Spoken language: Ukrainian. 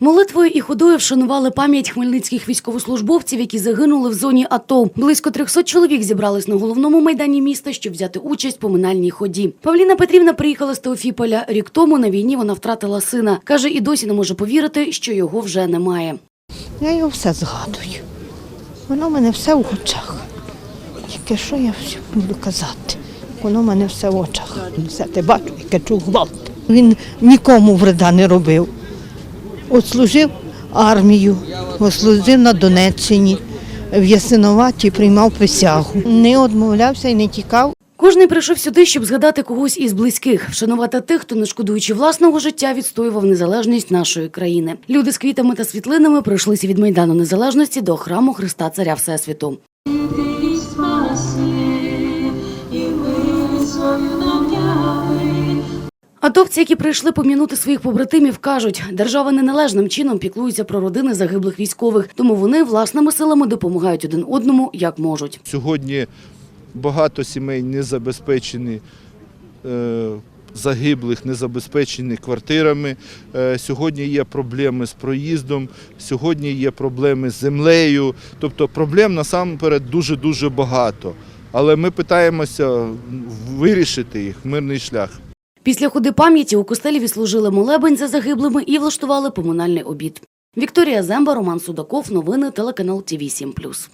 Молитвою і ходою вшанували пам'ять хмельницьких військовослужбовців, які загинули в зоні АТО. Близько 300 чоловік зібрались на головному майдані міста, щоб взяти участь в поминальній ході. Павліна Петрівна приїхала з Теофіполя. Рік тому на війні вона втратила сина. Каже, і досі не може повірити, що його вже немає. Я його все згадую. Воно в мене все в очах. Тільки що я все буду казати? Воно в мене все в очах. Все ти бачу, яке чув гвалт. Він нікому вреда не робив. От служив армію, от служив на Донеччині, в Ясиноваті приймав присягу. Не відмовлявся і не тікав. Кожний прийшов сюди, щоб згадати когось із близьких, вшанувати тих, хто, не шкодуючи власного життя, відстоював незалежність нашої країни. Люди з квітами та світлинами пройшлися від майдану незалежності до храму Христа Царя Всесвіту. Атовці, які прийшли помінути своїх побратимів, кажуть, держава неналежним чином піклується про родини загиблих військових, тому вони власними силами допомагають один одному як можуть. Сьогодні багато сімей не забезпечені е, загиблих, не забезпечені квартирами. Е, Сьогодні є проблеми з проїздом, сьогодні є проблеми з землею. Тобто проблем насамперед дуже-дуже багато. Але ми питаємося вирішити їх мирний шлях. Після ходи пам'яті у костелі відслужили молебень за загиблими і влаштували поминальний обід. Вікторія Земба, Роман Судаков. Новини телеканал ТІВІ 7+.